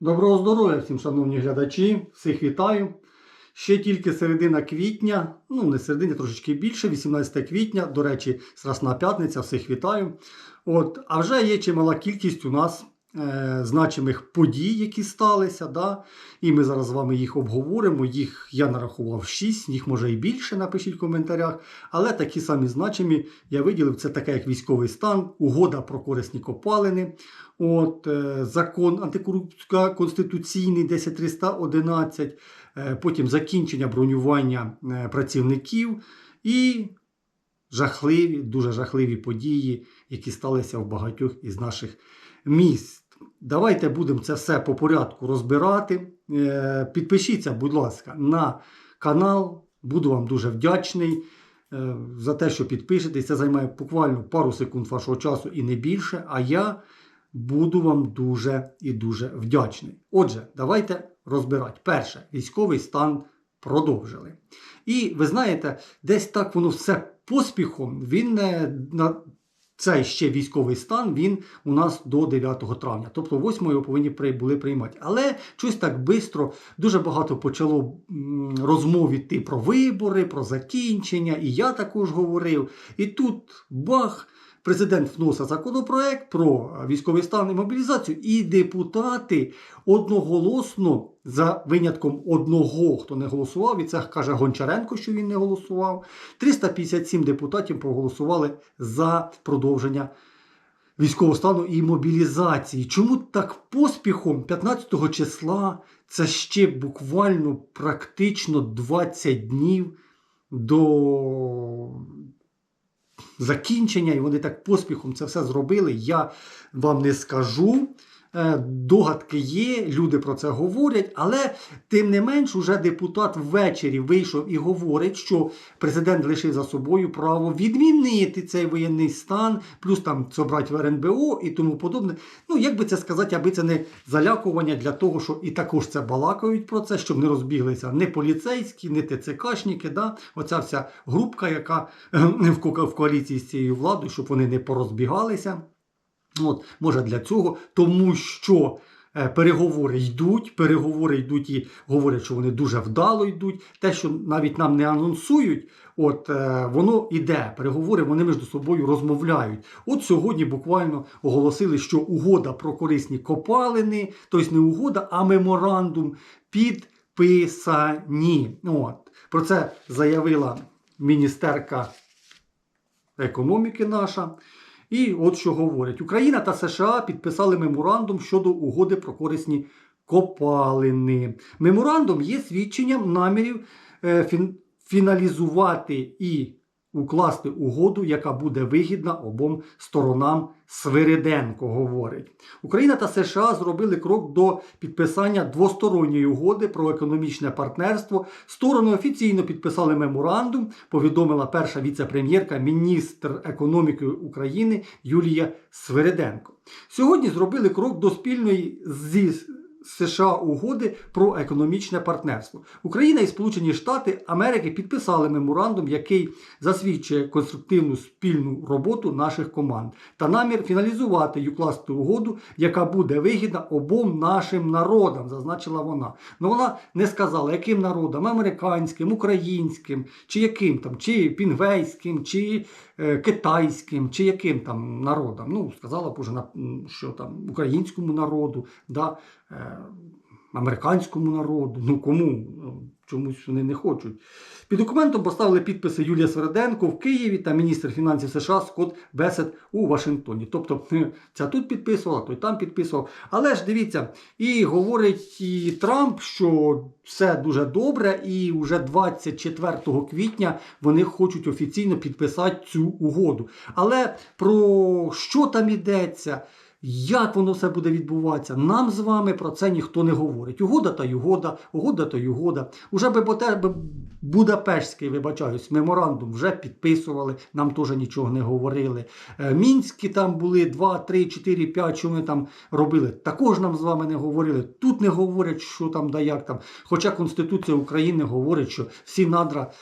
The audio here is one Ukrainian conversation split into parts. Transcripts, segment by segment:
Доброго здоров'я всім, шановні глядачі, всіх вітаю. Ще тільки середина квітня, ну не середина, трошечки більше, 18 квітня, до речі, Страсна п'ятниця, всіх вітаю. От, а вже є чимала кількість у нас е, значимих подій, які сталися. Да? І ми зараз з вами їх обговоримо. Їх я нарахував 6, їх може і більше, напишіть в коментарях. Але такі самі значимі я виділив це таке, як військовий стан, угода про корисні копалини. От, е, закон антиконституційний 10311, е, потім закінчення бронювання працівників і жахливі, дуже жахливі події, які сталися в багатьох із наших міст. Давайте будемо це все по порядку розбирати. Е, Підпишіться, будь ласка, на канал. Буду вам дуже вдячний е, за те, що підпишетесь. Це займає буквально пару секунд вашого часу і не більше. А я буду вам дуже і дуже вдячний. Отже, давайте розбирати. Перше, військовий стан продовжили. І ви знаєте, десь так воно все поспіхом. Він не на цей ще військовий стан він у нас до 9 травня. Тобто 8 його повинні були приймати. Але щось так швидко, дуже багато почало розмов іти про вибори, про закінчення. І я також говорив. І тут бах. Президент вносить законопроект про військовий стан і мобілізацію, і депутати одноголосно, за винятком одного, хто не голосував, і це каже Гончаренко, що він не голосував. 357 депутатів проголосували за продовження військового стану і мобілізації. Чому так поспіхом 15 числа це ще буквально практично 20 днів до закінчення, і вони так поспіхом це все зробили. Я вам не скажу. Е, Догадки є, люди про це говорять, але тим не менш, уже депутат ввечері вийшов і говорить, що президент лишив за собою право відмінити цей воєнний стан, плюс там це брати в РНБО і тому подобне. Ну, як би це сказати, аби це не залякування для того, що і також це балакають про це, щоб не розбіглися не поліцейські, не ТЦКшники, да? оця вся групка, яка е, в коаліції з цією владою, щоб вони не порозбігалися. От, може для цього, тому що е, переговори йдуть, переговори йдуть і говорять, що вони дуже вдало йдуть. Те, що навіть нам не анонсують, от е, воно іде. Переговори вони між собою розмовляють. От сьогодні буквально оголосили, що угода про корисні копалини, тобто не угода, а меморандум підписані. От. Про це заявила міністерка економіки наша. І от що говорять: Україна та США підписали меморандум щодо угоди про корисні копалини. Меморандум є свідченням намірів е, фіналізувати і укласти угоду, яка буде вигідна обом сторонам. Свириденко говорить. Україна та США зробили крок до підписання двосторонньої угоди про економічне партнерство. Сторони офіційно підписали меморандум, повідомила перша віце-прем'єрка, міністр економіки України Юлія Свириденко. Сьогодні зробили крок до спільної зі США угоди про економічне партнерство. Україна і Сполучені Штати Америки підписали меморандум, який засвідчує конструктивну спільну роботу наших команд та намір фіналізувати і укласти угоду, яка буде вигідна обом нашим народам, зазначила вона. Ну вона не сказала, яким народам американським, українським, чи яким там, чи пінгвейським, чи е, китайським, чи яким там народам. Ну, сказала б уже, що там українському народу, да, американському народу. Ну кому? Ну, Чомусь вони не хочуть. Під документом поставили підписи Юлія Свереденко в Києві та міністр фінансів США Скотт Бесет у Вашингтоні. Тобто е, ця тут підписувала, той там підписував. Але ж дивіться, і говорить і Трамп, що все дуже добре, і вже 24 квітня вони хочуть офіційно підписати цю угоду. Але про що там йдеться? Як воно все буде відбуватися? Нам з вами про це ніхто не говорить. Угода та й угода, та й угода. Уже Будапештський, вибачаюсь, меморандум вже підписували, нам теж нічого не говорили. Е, Мінські там були 2, 3, 4, 5, що вони там робили. Також нам з вами не говорили. Тут не говорять, що там да як там. Хоча Конституція України говорить, що всі надра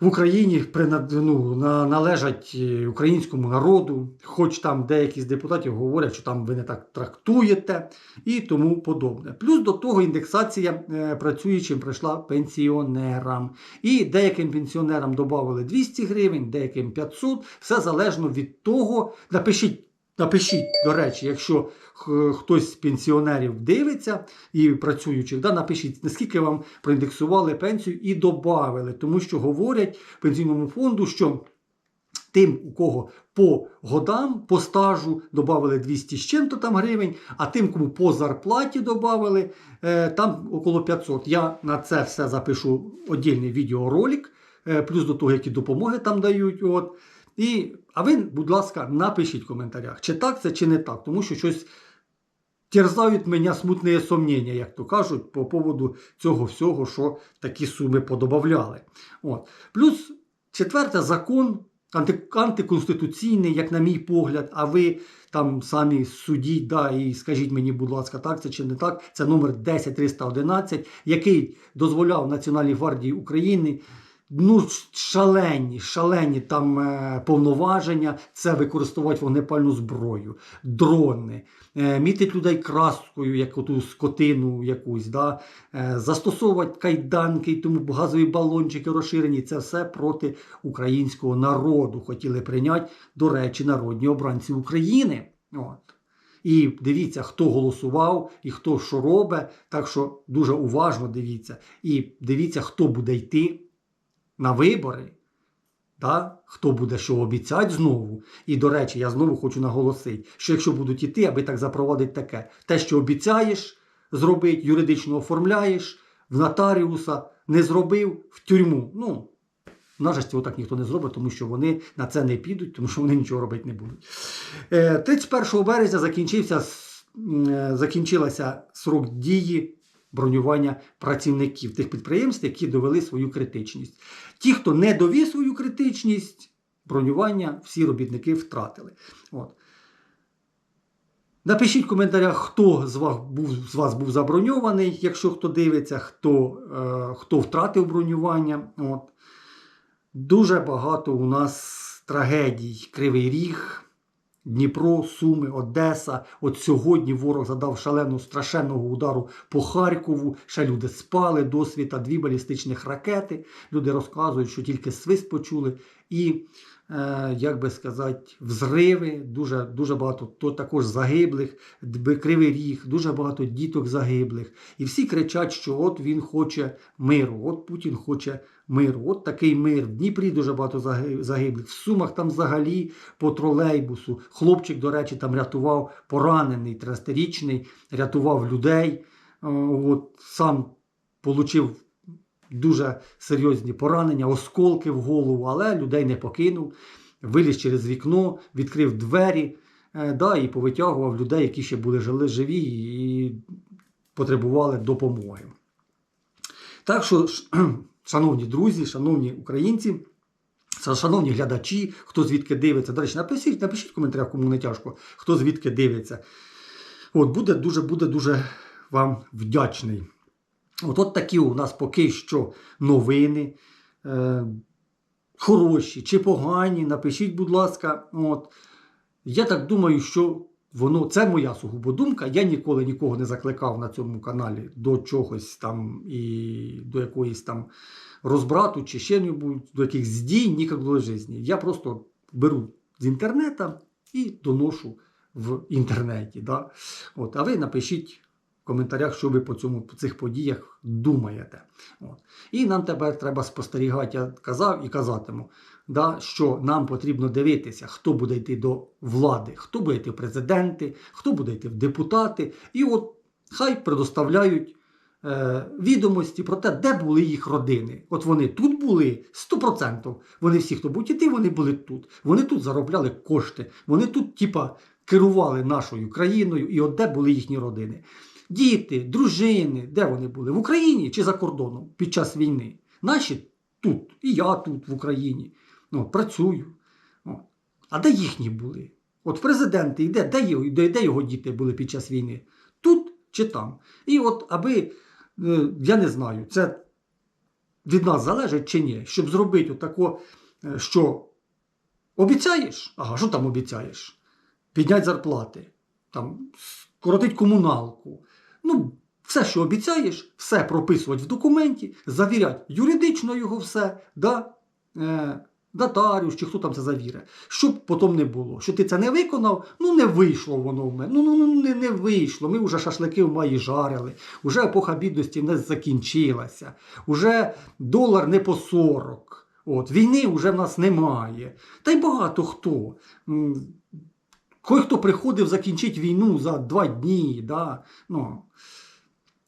в Україні ну, належать е, українському народу, хоч там деякі з депутатів говорять, що там ви не так трактуєте і тому подобне. Плюс до того індексація е, працюючим прийшла пенсіонерам. І деяким пенсіонерам додали 200 гривень, деяким 500. Все залежно від того. Напишіть. Напишіть, до речі, якщо хтось з пенсіонерів дивиться і працюючих, да, напишіть, наскільки вам проіндексували пенсію і додали, тому що говорять пенсійному фонду, що тим, у кого по годам, по стажу додали 200 з чим-то там гривень, а тим, кому по зарплаті додали, е, там около 500. Я на це все запишу віддільний відеоролик, е, плюс до того, які допомоги там дають. От. І, а ви, будь ласка, напишіть в коментарях, чи так це, чи не так, тому що щось терзають мене смутні сумніння, як то кажуть, по поводу цього всього, що такі суми подобавляли. От. Плюс четверте, закон анти, антиконституційний, як на мій погляд, а ви там самі судіть, да, і скажіть мені, будь ласка, так це чи не так. Це номер 10311, який дозволяв Національній гвардії України ну, шалені, шалені там е, повноваження це використовувати вогнепальну зброю, дрони, е, мітить людей краскою, як оту скотину якусь, да, е, застосовувати кайданки, тому газові балончики розширені. Це все проти українського народу хотіли прийняти, до речі, народні обранці України. От. І дивіться, хто голосував і хто що робить. Так що дуже уважно дивіться. І дивіться, хто буде йти на вибори, да? хто буде що обіцяти знову. І, до речі, я знову хочу наголосити, що якщо будуть іти, аби так запровадити таке, те, що обіцяєш зробити, юридично оформляєш, в нотаріуса не зробив в тюрму. Ну, на жаль, цього так ніхто не зробить, тому що вони на це не підуть, тому що вони нічого робити не будуть. Е, 31 березня закінчився, е, закінчилася срок дії бронювання працівників тих підприємств, які довели свою критичність. Ті, хто не довів свою критичність, бронювання всі робітники втратили. От. Напишіть в коментарях, хто з вас був, з вас був заброньований, якщо хто дивиться, хто, е, хто втратив бронювання. От. Дуже багато у нас трагедій. Кривий Ріг, Дніпро, Суми, Одеса. От сьогодні ворог задав шалену страшенного удару по Харкову. Ще люди спали до світа, дві балістичних ракети. Люди розказують, що тільки свист почули. І, як би сказати, взриви, дуже, дуже багато то також загиблих, Кривий Ріг, дуже багато діток загиблих. І всі кричать, що от він хоче миру, от Путін хоче миру. От такий мир. В Дніпрі дуже багато загиблих. В Сумах там взагалі по тролейбусу. Хлопчик, до речі, там рятував поранений, 13-річний, рятував людей. Е, От, сам отримав дуже серйозні поранення, осколки в голову, але людей не покинув. Виліз через вікно, відкрив двері е, да, і повитягував людей, які ще були жили, живі і потребували допомоги. Так що, шановні друзі, шановні українці, шановні глядачі, хто звідки дивиться, до речі, напишіть, напишіть в коментарях, кому не тяжко, хто звідки дивиться. От буде дуже, буде дуже вам вдячний. От, от такі у нас поки що новини. Е, хороші чи погані, напишіть, будь ласка. От. Я так думаю, що воно це моя сугубо думка. Я ніколи нікого не закликав на цьому каналі до чогось там і до якоїсь там розбрату чи ще небудь, до якихось дій ніколи житті. Я просто беру з інтернету і доношу в інтернеті. Да? От, а ви напишіть коментарях, що ви по, цьому, по цих подіях думаєте. От. І нам тепер треба спостерігати, я казав і казатиму, да, що нам потрібно дивитися, хто буде йти до влади, хто буде йти в президенти, хто буде йти в депутати. І от хай предоставляють е, відомості про те, де були їх родини. От вони тут були 100%. Вони всі, хто будуть іти, вони були тут. Вони тут заробляли кошти. Вони тут, типа, керували нашою країною, і от де були їхні родини. Діти, дружини, де вони були? В Україні чи за кордоном під час війни? Наші тут, і я тут, в Україні. Ну, працюю. От. А де їхні були? От президенти йде, де де, де його діти були під час війни? Тут чи там? І от аби, е, я не знаю, це від нас залежить чи ні, щоб зробити отако, е, що обіцяєш? Ага, що там обіцяєш? Підняти зарплати, там, скоротить комуналку. Ну, все, що обіцяєш, все прописувати в документі, завіряти юридично його все, да, е, нотаріус чи хто там це завіре, щоб потім не було. Що ти це не виконав, ну не вийшло воно в мене. Ну, ну, ну не, не вийшло. Ми вже шашлики в маї жарили, вже епоха бідності в нас закінчилася, уже долар не по 40. От, війни вже в нас немає. Та й багато хто. Кой хто приходив закінчити війну за два дні, да? ну,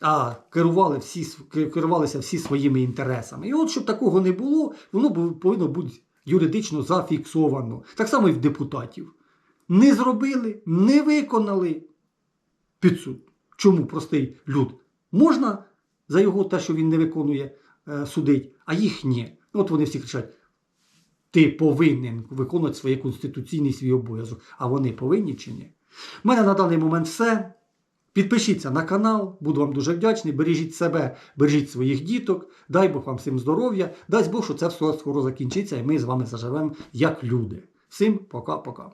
а керували всі, керувалися всі своїми інтересами. І от, щоб такого не було, воно повинно бути юридично зафіксовано. Так само і в депутатів. Не зробили, не виконали під суд. Чому простий люд? Можна за його те, що він не виконує, е, судить, а їх ні. От вони всі кричать: ти повинен виконувати своє конституційний свій обов'язок. А вони повинні чи ні? У мене на даний момент все. Підпишіться на канал, буду вам дуже вдячний. Бережіть себе, бережіть своїх діток. Дай Бог вам всім здоров'я. Дай Бог, що це все скоро закінчиться, і ми з вами заживемо як люди. Всім пока-пока.